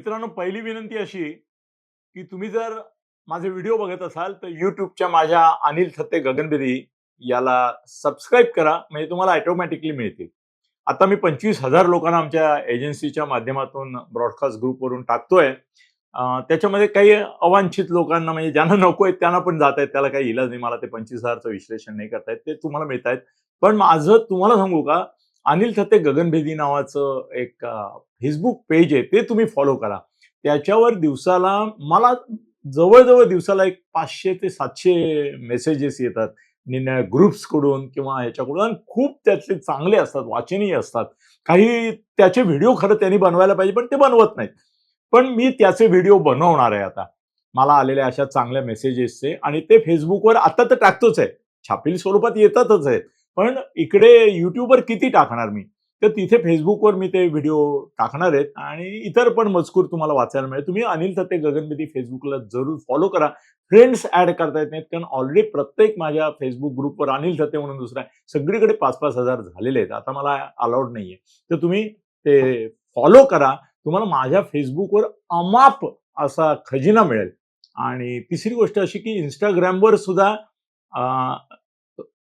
मित्रांनो पहिली विनंती अशी की तुम्ही जर माझे व्हिडिओ बघत असाल तर युट्यूबच्या माझ्या अनिल थत्ते गगनबेरी याला सबस्क्राईब करा म्हणजे तुम्हाला ऑटोमॅटिकली मिळतील. आता मी पंचवीस हजार लोकांना आमच्या एजन्सीच्या माध्यमातून ब्रॉडकास्ट ग्रुपवरून टाकतोय. त्याच्यामध्ये काही अवांछित लोकांना म्हणजे ज्यांना नको आहेत त्यांना पण जात आहेत त्याला काही इलाज नाही. मला ते पंचवीस हजारचं विश्लेषण नाही करतायत. ते तुम्हाला मिळत आहेत पण माझं तुम्हाला सांगू का? अनिल थत्ते गगनभेदी नावाचं एक फेसबुक पेज आहे ते तुम्ही फॉलो करा. त्याच्यावर दिवसाला मला जवळजवळ दिवसाला एक पाचशे ते सातशे मेसेजेस येतात. निन्या ग्रुप्सकडून किंवा ह्याच्याकडून. खूप त्याचे चांगले असतात वाचनीय असतात. काही त्याचे व्हिडिओ खरं त्यांनी बनवायला पाहिजे पण ते बनवत नाहीत. पण मी त्याचे व्हिडिओ बनवणार आहे आता. मला आलेल्या अशा चांगल्या मेसेजेसचे आणि ते फेसबुकवर आता तर टाकतोच आहे. छापील स्वरूपात येतातच आहेत. पण इकडे युट्यूबवर किती टाकणार मी? तर तिथे फेसबुकवर मी ते व्हिडिओ टाकणार आहेत आणि इतर पण मजकूर तुम्हाला वाचायला मिळेल. तुम्ही अनिल थत्ते गगनबेदी फेसबुकला जरूर फॉलो करा. फ्रेंड्स ऍड करता येत नाहीत कारण ऑलरेडी प्रत्येक माझ्या फेसबुक ग्रुपवर अनिल थत्ते म्हणून दुसरा आहे. सगळीकडे पाच पाच हजार झालेले आहेत. आता मला अलाउड नाहीये. तर तुम्ही ते फॉलो करा. तुम्हाला माझ्या फेसबुकवर अमाप असा खजिना मिळेल. आणि तिसरी गोष्ट अशी की इंस्टाग्रामवर सुद्धा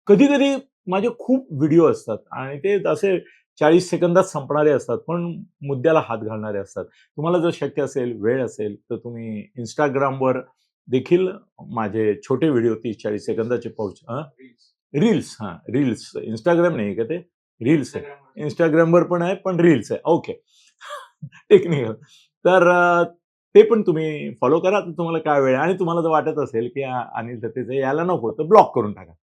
कधी कधी माझे खूप व्हिडिओ असतात. आणि ते असे चाळीस सेकंदात संपणारे असतात पण मुद्द्याला हात घालणारे असतात. तुम्हाला जर शक्य असेल वेळ असेल तर तुम्ही इंस्टाग्रामवर देखील माझे छोटे व्हिडिओ तीस चाळीस सेकंदाचे पाऊच रील्स हां रील्स इंस्टाग्राम नाही का ते? रील्स आहे. इंस्टाग्रामवर पण. आहे पण रील्स आहे. ओके टेक्निकल तर ते पण तुम्ही फॉलो करा. तर तुम्हाला काय वेळ आहे. आणि तुम्हाला जर वाटत असेल की अनिल दत्तेचं यायला नको तर ब्लॉक करून टाका.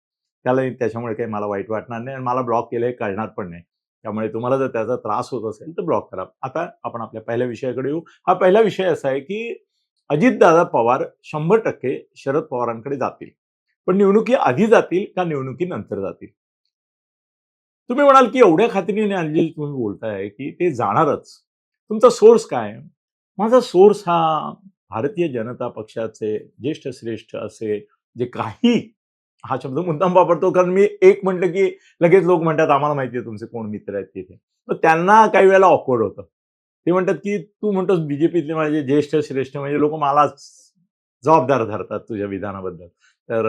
त्याला त्याच्यामुळे काही मला वाईट वाटणार नाही आणि मला ब्लॉक केलं हे कळणार पण नाही. त्यामुळे तुम्हाला जर त्याचा त्रास होत असेल तर ब्लॉक करा. आता आपण आपल्या पहिल्या विषयाकडे येऊ. हा पहिला विषय असा आहे की अजितदादा पवार शंभर टक्के शरद पवारांकडे जातील. पण निवडणुकी आधी जातील का निवडणुकीनंतर जातील? तुम्ही म्हणाल की एवढ्या खात्रीने आणलेली तुम्ही बोलताय की ते जाणारच. तुमचा सोर्स काय? माझा सोर्स हा भारतीय जनता पक्षाचे ज्येष्ठ श्रेष्ठ असे जे काही हा शब्द मुद्दाम वापरतो कारण मी एक म्हटलं की लगेच लोक म्हणतात आम्हाला माहिती आहे तुमचे कोण मित्र आहेत तिथे. तर त्यांना काही वेळेला ऑकवर्ड होतं. ते म्हणतात की तू म्हणतोस बीजेपीतले माझे ज्येष्ठ श्रेष्ठ म्हणजे लोक मला जबाबदार धरतात तुझ्या विधानाबद्दल. तर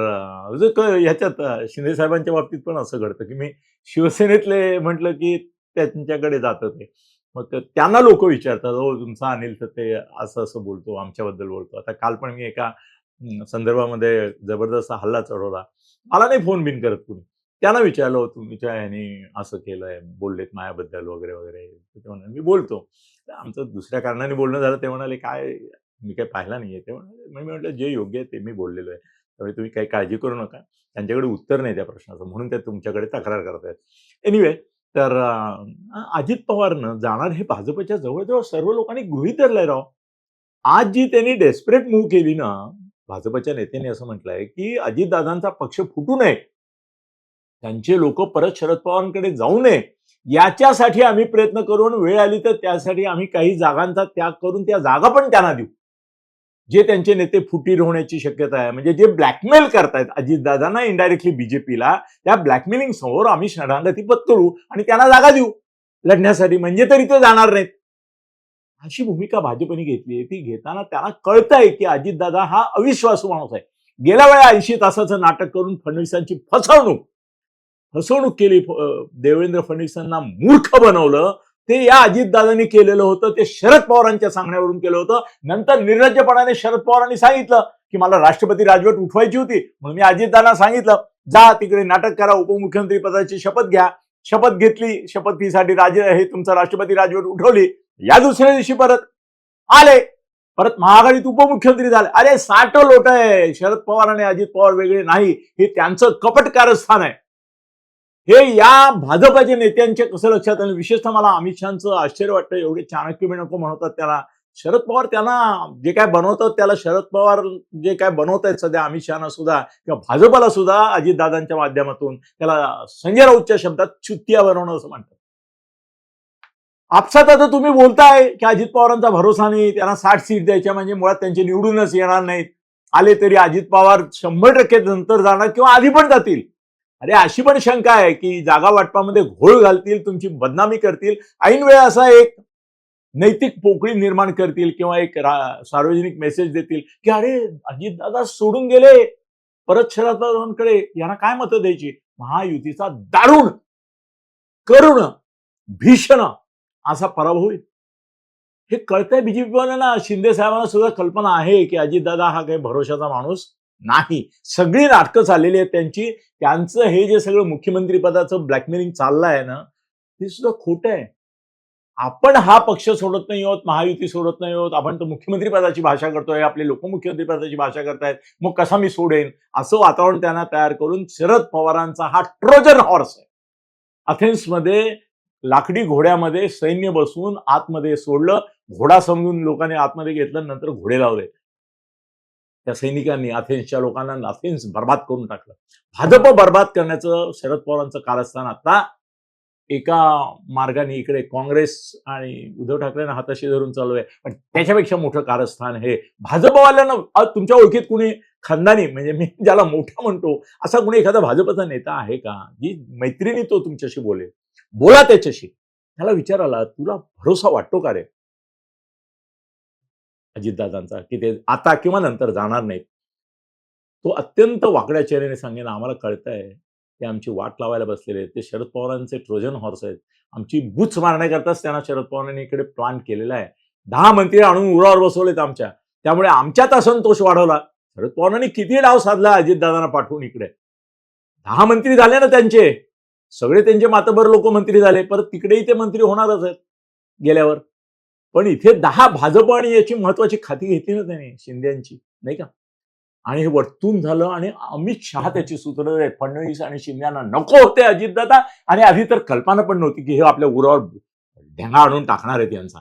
ह्याच्यात शिंदे साहेबांच्या बाबतीत पण असं घडतं की मी शिवसेनेतले म्हटलं की त्यांच्याकडे जातं ते. मग त्यांना लोक विचारतात हो तुमचा अनिल तर ते असं असं बोलतो आमच्याबद्दल बोलतो. आता काल पण मी एका संदर्भामध्ये जबरदस्त हल्ला चढवला. मला नाही फोन बिन करत कुणी. त्यांना विचारलं "हो, तुमच्या ह्याने असं केलंय बोललेत मायाबद्दल वगैरे वगैरे. ते म्हणाले मी बोलतो. आमचं दुसऱ्या कारणाने बोलणं झालं ते म्हणाले काय मी काही पाहिला नाहीये. ते म्हणाले मी म्हटलं जे योग्य आहे ते मी बोललेलो आहे. त्यामुळे तुम्ही काही काळजी करू नका. त्यांच्याकडे उत्तर नाही त्या प्रश्नाचं. म्हणून ते तुमच्याकडे तक्रार करतायत. एनिवे तर अजित पवारनं जाणार हे भाजपच्या जवळजवळ सर्व लोकांनी गृहित धरलंय राव. आज जी त्यांनी डेस्परेट मूव्ह केली ना भाजपच्या नेत्यांनी असं म्हटलंय की अजितदादांचा पक्ष फुटू नये. त्यांचे लोक परत शरद पवारांकडे जाऊ नये. याच्यासाठी आम्ही प्रयत्न करून वेळ आली तर त्यासाठी आम्ही काही जागांचा त्याग करून त्या जागा पण त्यांना देऊ. जे त्यांचे नेते फुटीर होण्याची शक्यता आहे. म्हणजे जे ब्लॅकमेल करतायत अजितदादांना इनडायरेक्टली बीजेपीला त्या ब्लॅकमेलिंग समोर आम्ही शरणागती पत्करू आणि त्यांना जागा देऊ. लढण्यासाठी म्हणजे तरी ते जाणार नाहीत. अशी भूमिका भाजपने घेतली आहे. ती घेताना त्यांना कळतंय की अजितदादा हा अविश्वासू माणूस आहे. गेल्या वेळा ऐंशी तासाचं नाटक करून फडणवीसांची फसवणूक फसवणूक केली देवेंद्र फडणवीसांना मूर्ख बनवलं. ते या अजितदादांनी केलेलं होतं. ते शरद पवारांच्या सांगण्यावरून केलं होतं. नंतर निर्लज्जपणाने शरद पवारांनी सांगितलं की मला राष्ट्रपती राजवट उठवायची होती. म्हणून मी अजितदादांना सांगितलं जा तिकडे नाटक करा उपमुख्यमंत्री पदाची शपथ घ्या. शपथ घेतली. शपथीसाठी राज हे तुमचं राष्ट्रपती राजवट उठवली. या दुसऱ्या दिवशी परत आले. परत महाआघाडीत उपमुख्यमंत्री झाले. अरे साठ लोट आहे. शरद पवार आणि अजित पवार वेगळे नाही. हे त्यांचं कपट कारस्थान आहे. हे या भाजपाच्या नेत्यांच्या कसं लक्षात आलं? विशेषतः मला अमित शहाचं आश्चर्य वाटतं. एवढे चाणक्य नको म्हणतात त्याला. शरद पवार त्यांना जे काय बनवतात त्याला शरद पवार जे काय बनवत आहेत सध्या अमित शहाना सुद्धा किंवा भाजपाला सुद्धा अजितदादांच्या माध्यमातून त्याला संजय राऊतच्या शब्दात चुत्तिया बनवणं असं म्हणतात. आपसात आता तुम्ही बोलताय की अजित पवारांचा भरोसा नाही त्यांना साठ सीट द्यायच्या म्हणजे मुळात त्यांचे निवडूनच येणार नाहीत. आले तरी अजित पवार शंभर टक्के नंतर जाणार किंवा आधी पण जातील. अरे अशी पण शंका आहे की जागा वाटपामध्ये घोळ घालतील तुमची बदनामी करतील. ऐन वेळ असा एक नैतिक पोकळी निर्माण करतील किंवा एक सार्वजनिक मेसेज देतील की अरे अजितदादा सोडून गेले. परत शरद पवारांकडे यांना काय मतं द्यायची? महायुतीचा दारुण करुण भीषण असा पराभव होईल. हे कळतंय बीजेपीवाल्यांना शिंदे साहेबांना सुद्धा कल्पना आहे की अजितदादा हा काही भरोशाचा माणूस नाही. सगळी नाटकं चाललेली आहेत त्यांची. त्यांचं हे जे सगळं मुख्यमंत्रीपदाचं ब्लॅकमेलिंग चाललं आहे ना ते सुद्धा खोटं आहे. आपण हा पक्ष सोडत नाही आहोत महायुती सोडत नाही आहोत आपण तर मुख्यमंत्रीपदाची भाषा करतोय आपले लोक मुख्यमंत्रीपदाची भाषा करतायत मग कसा मी सोडेन? असं वातावरण त्यांना तयार करून शरद पवारांचा हा ट्रोजन हॉर्स आहे. अथेन्समध्ये लाकडी घोड्यामध्ये सैन्य बसवून आतमध्ये सोडलं घोडा समजून लोकांनी आतमध्ये घेतलं नंतर घोडे लावले. त्या सैनिकांनी अथेन्सच्या लोकांना अथेन्स बर्बाद करून टाकलं. भाजप बर्बाद करण्याचं शरद पवारांचं कारस्थान आता एका मार्गाने इकडे काँग्रेस आणि उद्धव ठाकरेंना हाताशी धरून चालू आहे. पण त्याच्यापेक्षा मोठं कारस्थान हे भाजपवाल्यानं तुमच्या ओळखीत कुणी खानदानी म्हणजे मी ज्याला मोठा म्हणतो असा कोणी एखादा भाजपचा नेता आहे का जी मैत्रिणी तो तुमच्याशी बोले बोला त्याच्याशी. त्याला विचाराला तुला भरोसा वाटतो का रे? अजितदादांचा की ते आता किंवा नंतर जाणार नाहीत. तो अत्यंत वाकड्या चेहऱ्याने सांगेन आम्हाला कळतंय ते आमची वाट लावायला बसलेले ते शरद पवारांचे ट्रोजन हॉर्स आहेत. आमची बुच मारण्याकरताच त्यांना शरद पवारांनी इकडे प्लान केलेला आहे. दहा मंत्री आणून उरावर बसवलेत आमच्या. त्यामुळे आमच्यात असंतोष वाढवला. शरद पवारांनी किती डाव साधला अजितदादांना पाठवून इकडे? दहा मंत्री झाले ना त्यांचे. सगळे त्यांचे मातबर लोक मंत्री झाले. परत तिकडेही ते मंत्री होणारच आहेत गेल्यावर. पण इथे दहा भाजप आणि याची महत्वाची खाती घेतली ना त्याने शिंदेची. नाही का? आणि हे वरतून झालं आणि अमित शहा त्याची सूत्र आहेत. फडणवीस आणि शिंद्यांना नको होते अजितदादा. आणि आधी तर कल्पना पण नव्हती की हे आपल्या उरावर ढेंगा आणून टाकणार आहेत यांचा.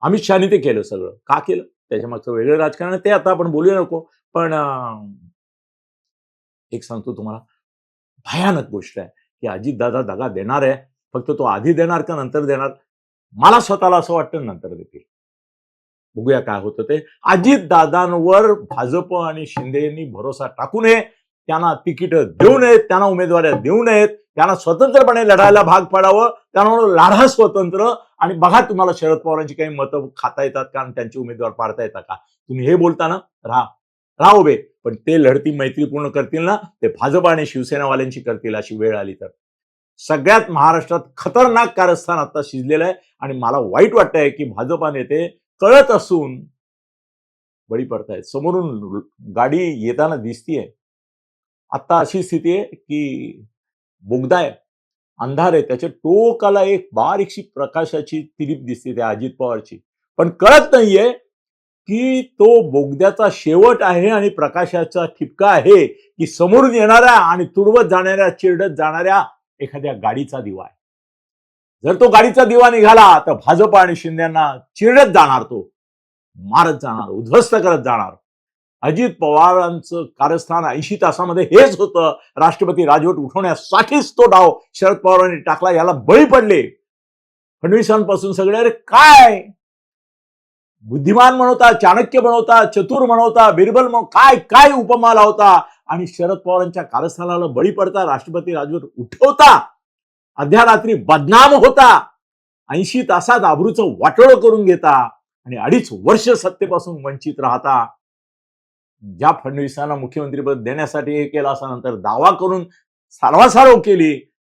अमित शहाने ते केलं सगळं. का केलं? त्याच्या मागचं वेगळं राजकारण ते आता आपण बोलूया नको. पण एक सांगतो तुम्हाला. भयानक गोष्ट आहे की अजितदादा दगा देणार आहे फक्त तो आधी देणार का नंतर देणार? मला स्वतःला असं वाटतं नंतर देतील. बघूया काय होतं ते. अजितदादांवर भाजप आणि शिंदे यांनी भरोसा टाकू नये त्यांना तिकीट देऊ नयेत त्यांना उमेदवाऱ्या देऊ नयेत त्यांना स्वतंत्रपणे लढायला भाग पाडावं त्यामुळे लढा स्वतंत्र. आणि बघा तुम्हाला शरद पवारांची काही मतं खाता येतात कारण त्यांचे उमेदवार पाडता येतात का? तुम्ही हे बोलताना राहा. का उभे पण ते लढती मैत्रीपूर्ण करतील ना ते भाजप आणि शिवसेनावाल्यांची करतील अशी वेळ आली तर. सगळ्यात महाराष्ट्रात खतरनाक कारस्थान आता शिजलेलं आहे आणि मला वाईट वाटतंय की भाजपा नेते कळत असून बळी पडतायत. समोरून गाडी येताना दिसतीये. आता अशी स्थिती आहे की बोगदा आहे अंधार आहे त्याच्या टोकाला एक बारीकशी प्रकाशाची तिरीप दिसते त्या अजित पवारची. पण कळत नाहीये की तो बोगद्याचा शेवट आहे आणि प्रकाशाचा ठिपका आहे की समोरून येणाऱ्या आणि तुडवत जाणाऱ्या चिरडत जाणाऱ्या एखाद्या गाडीचा दिवा आहे. जर तो गाडीचा दिवा निघाला तर भाजप आणि शिंदेना चिरडत जाणार तो मारत जाणार उद्ध्वस्त करत जाणार. अजित पवारांचं कारस्थान ऐंशी तासामध्ये हेच होतं. राष्ट्रपती राजवट उठवण्यासाठीच तो डाव शरद पवारांनी टाकला याला बळी पडले. फडणवीसांपासून सगळे अरे काय? बुद्धिमान म्हणवता चाणक्य बनवता चतुर म्हणवता बिरबल म्हण काय काय उपमा लावता? आणि शरद पवारांच्या कारस्थानाला बळी पडता राष्ट्रपती राजवट उठवता. अध्या रात्री बदनाम होता. ऐंशी तासात आबरूचं वाटोळं करून घेता. आणि अडीच वर्ष सत्तेपासून वंचित राहता. ज्या फडणवीसांना मुख्यमंत्रीपद देण्यासाठी हे केलं असा नंतर दावा करून सारवासारव केली.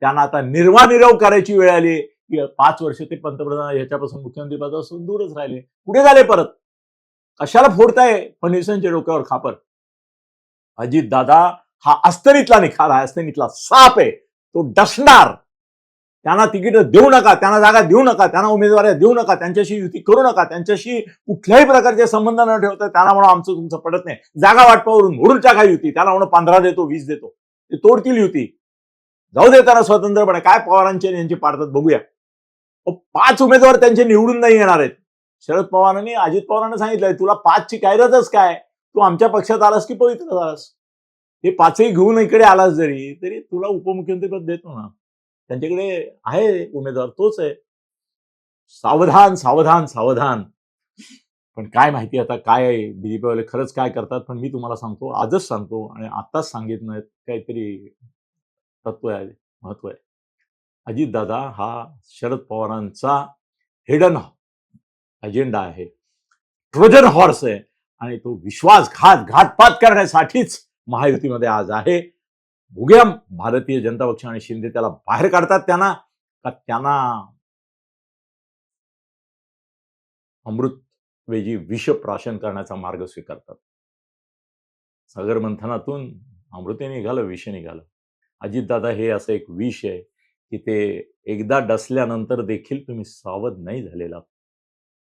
त्यांना आता निर्वानिरव करायची वेळ आली. पाच वर्ष ते पंतप्रधान ह्याच्यापासून मुख्यमंत्रीपदापासून दूरच राहिले. कुठे झाले परत? कशाला फोडताय? फडणवीसांच्या डोक्यावर खापर. अजित दादा हा अस्तरीतला निखार आहे अस्तरीतला साप आहे. तो डसणार. त्यांना तिकीट देऊ नका त्यांना जागा देऊ नका त्यांना उमेदवार देऊ नका त्यांच्याशी युती करू नका त्यांच्याशी कुठल्याही प्रकारचे संबंध न ठेवता त्यांना म्हणून आमचं तुमचं पडत नाही. जागा वाटपावरून मोडून टाका युती? त्याला म्हणून पंधरा देतो वीस देतो. ते तोडतील युती. जाऊ दे त्यांना स्वतंत्रपणे काय पवारांचे यांची पाडतात बघूया. पाच उमेदवार त्यांचे निवडून नाही येणार आहेत. शरद पवारांनी अजित पवारांना सांगितलंय तुला पाचची कायदाच काय? तू आमच्या पक्षात आलास की पवित्र झालास हे पाचही घेऊन इकडे आलास जरी तरी तुला उपमुख्यमंत्रीपद देतो ना. त्यांच्याकडे आहे उमेदवार तोच आहे. सावधान सावधान सावधान. पण काय माहिती आता काय आहे? बीजेपीवाले खरंच काय करतात पण मी तुम्हाला सांगतो आजच सांगतो आणि आत्ताच सांगितलं काहीतरी तत्व आहे महत्त्व आहे. अजितदादा हा शरद पवारांचा हिडन अजेंडा आहे. ट्रोजन हॉर्स आहे आणि तो विश्वासघात घातपात करण्यासाठीच महायुतीमध्ये आज आहे. बघूया भारतीय जनता पक्ष आणि शिंदे त्याला बाहेर काढतात त्यांना का त्यांना अमृत वेजी विष प्राशन करण्याचा मार्ग स्वीकारतात. सागर मंथनातून अमृते निघालं विष निघालं. अजितदादा हे असं एक विष आहे. की ते एकदा डसल्यानंतर देखील तुम्ही सावध नाही झालेला.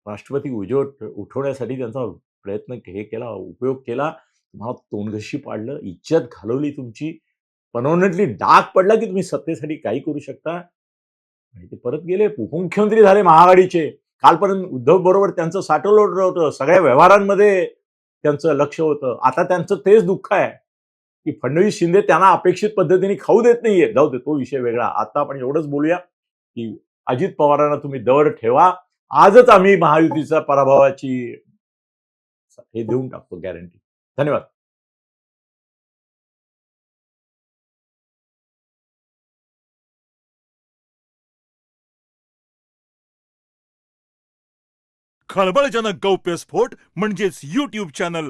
राष्ट्रपती उजवत उठवण्यासाठी त्यांचा प्रयत्न हे केला उपयोग केला. तुम्हाला तोंडघशी पाडलं इज्जत घालवली तुमची. परमनंटली डाग पडला की तुम्ही सत्तेसाठी काही करू शकता. आणि ते परत गेले. उपमुख्यमंत्री झाले महाआघाडीचे. कालपर्यंत उद्धव बरोबर त्यांचं साठवलं होतं. सगळ्या व्यवहारांमध्ये त्यांचं लक्ष होतं. आता त्यांचं तेच दुःख आहे. की फडणवीस शिंदे त्यांना अपेक्षित पद्धतीने खाऊ देत नाहीये. जाऊ दे तो विषय वेगळा. आता आपण एवढंच बोलूया की अजित पवारांना तुम्ही दर ठेवा. आजच आम्ही महायुतीचा पराभवाची हे देऊन टाकतो गॅरंटी धन्यवाद. खळबळजनक गौप्यस्फोट म्हणजेच यूट्यूब चॅनल